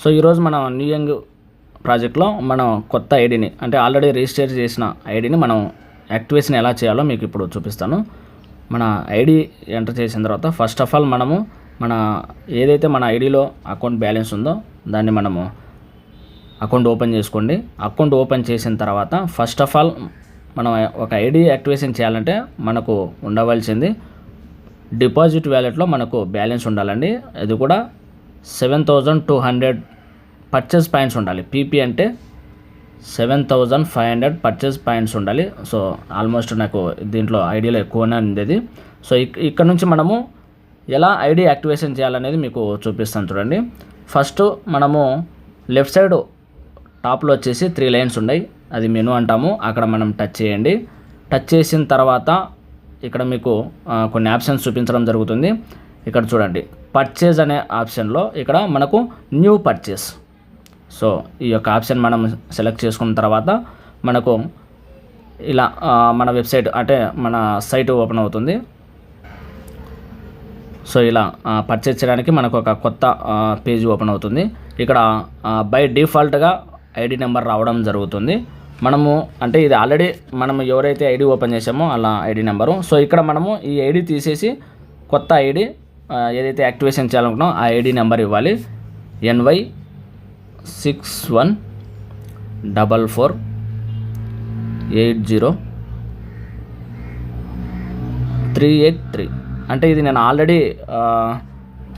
So ఈరోజు మనం new young ప్రాజెక్ట్లో మనం కొత్త ఐడిని అంటే ఆల్రెడీ రిజిస్టర్ చేసిన ఐడిని మనం యాక్టివేషన్ ఎలా చేయాలో మీకు ఇప్పుడు చూపిస్తాను. మన ఐడి ఎంటర్ చేసిన తర్వాత ఫస్ట్ ఆఫ్ ఆల్ మనము మన ఏదైతే మన ఐడిలో అకౌంట్ బ్యాలెన్స్ ఉందో దాన్ని మనము అకౌంట్ ఓపెన్ చేసుకోండి. అకౌంట్ ఓపెన్ చేసిన తర్వాత ఫస్ట్ ఆఫ్ ఆల్ మనం ఒక ఐడి యాక్టివేషన్ చేయాలంటే మనకు ఉండవలసింది డిపాజిట్ వ్యాలెట్లో మనకు బ్యాలెన్స్ ఉండాలండి. అది కూడా seven thousand two hundred purchase points ఉండాలి. పీపీ అంటే seven thousand five hundred purchase points ఉండాలి. సో ఆల్మోస్ట్ నాకు దీంట్లో ఐడియాలో ఎక్కువనే ఉండేది. సో ఇక్కడ నుంచి మనము ఎలా ఐడి యాక్టివేషన్ చేయాలనేది మీకు చూపిస్తాను చూడండి. ఫస్ట్ మనము లెఫ్ట్ సైడ్ టాప్లో వచ్చేసి త్రీ లైన్స్ ఉన్నాయి. అది మెను అంటాము. అక్కడ మనం టచ్ చేయండి. టచ్ చేసిన తర్వాత ఇక్కడ మీకు కొన్ని ఆప్షన్స్ చూపించడం జరుగుతుంది. ఇక్కడ చూడండి. పర్చేజ్ అనే ఆప్షన్లో ఇక్కడ మనకు న్యూ పర్చేస్ సో ఈ యొక్క ఆప్షన్ మనం సెలెక్ట్ చేసుకున్న తర్వాత మనకు ఇలా మన వెబ్సైట్ అంటే మన సైట్ ఓపెన్ అవుతుంది. సో ఇలా పర్చేజ్ చేయడానికి మనకు ఒక కొత్త పేజ్ ఓపెన్ అవుతుంది. ఇక్కడ బై డిఫాల్ట్గా ఐడి నెంబర్ రావడం జరుగుతుంది. మనము అంటే ఇది ఆల్రెడీ మనం ఎవరైతే ఐడి ఓపెన్ చేసామో అలా ఐడి నెంబరు సో ఇక్కడ మనము ఈ ఐడి తీసేసి కొత్త ఐడి ఏదైతే యాక్టివేషన్ చేయాలనుకున్నామో ఆ ఐడి నెంబర్ ఇవ్వాలి. NY six one double four eight zero three eight three. అంటే ఇది నేను ఆల్రెడీ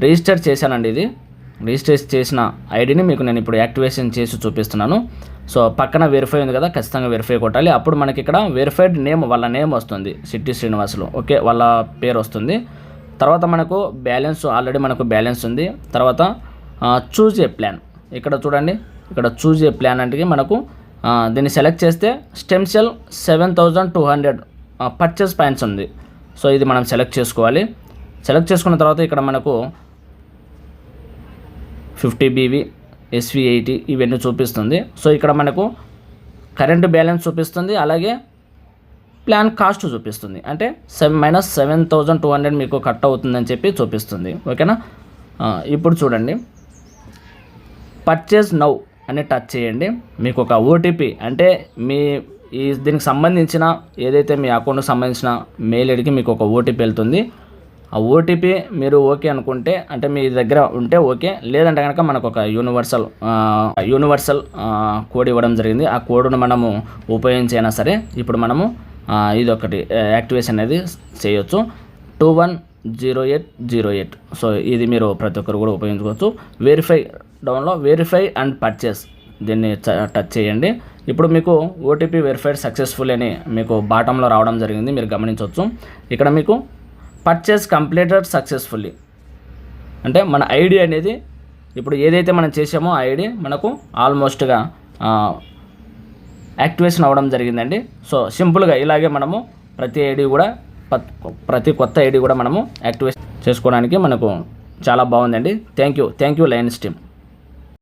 రిజిస్టర్ చేశానండి ఇది. రిజిస్టర్ చేసిన ఐడిని మీకు నేను ఇప్పుడు యాక్టివేషన్ చేసి చూపిస్తున్నాను. సో పక్కన వెరిఫై ఉంది కదా ఖచ్చితంగా వెరిఫై కొట్టాలి. అప్పుడు మనకి ఇక్కడ వెరిఫైడ్ నేమ్ వాళ్ళ నేమ్ వస్తుంది సిట్టి శ్రీనివాసులు. ఓకే వాళ్ళ పేరు వస్తుంది. తర్వాత మనకు బ్యాలెన్స్ ఆల్రెడీ మనకు బ్యాలెన్స్ ఉంది. తర్వాత చూజ్ ఏ ప్లాన్ ఇక్కడ చూడండి ఇక్కడ చూజ్ ఏ ప్లాన్ అంటే మనకు దీన్ని సెలెక్ట్ చేస్తే stem cell seven thousand two hundred purchase points ఉంది. సో ఇది మనం సెలెక్ట్ చేసుకోవాలి. సెలెక్ట్ చేసుకున్న తర్వాత ఇక్కడ మనకు ఫిఫ్టీ బీవీ ఎస్వి ఎయిటీ ఇవన్నీ చూపిస్తుంది. సో ఇక్కడ మనకు కరెంట్ బ్యాలెన్స్ చూపిస్తుంది. అలాగే ప్లాన్ కాస్ట్ చూపిస్తుంది. అంటే seven minus seven thousand two hundred మీకు కట్ అవుతుందని చెప్పి చూపిస్తుంది. ఓకేనా? ఇప్పుడు చూడండి. పర్చేజ్ నౌ అని టచ్ చేయండి. మీకు ఒక ఓటీపీ అంటే మీ ఈ దీనికి సంబంధించిన ఏదైతే మీ అకౌంట్కి సంబంధించిన మెయిల్ ఐడికి మీకు ఒక ఓటీపీ వెళ్తుంది. ఆ ఓటీపీ మీరు ఓకే అనుకుంటే అంటే మీ దగ్గర ఉంటే ఓకే. లేదంటే కనుక మనకు ఒక యూనివర్సల్ యూనివర్సల్ కోడ్ ఇవ్వడం జరిగింది. ఆ కోడ్ను మనము ఉపయోగించైనా సరే ఇప్పుడు మనము ఇదొకటి యాక్టివేషన్ అనేది చేయొచ్చు. Two one zero eight zero eight. So ఇది మీరు ప్రతి ఒక్కరు కూడా ఉపయోగించుకోవచ్చు. Verify download verify and purchase దీన్ని టచ్ చేయండి. ఇప్పుడు మీకు ఓటీపీ వెరిఫైడ్ సక్సెస్ఫుల్ అని మీకు బాటంలో రావడం జరిగింది. మీరు గమనించవచ్చు. ఇక్కడ మీకు పర్చేస్ కంప్లీటెడ్ సక్సెస్ఫుల్లీ అంటే మన ఐడి అనేది ఇప్పుడు ఏదైతే మనం చేసామో ఆ ఐడి మనకు ఆల్మోస్ట్గా యాక్టివేషన్ అవ్వడం జరిగిందండి. సో సింపుల్గా ఇలాగే మనము ప్రతి ఐడి కూడా ప్రతి కొత్త ఐడి కూడా మనము యాక్టివేట్ చేసుకోవడానికి మనకు చాలా బాగుందండి. Thank you. Thank you Lions team.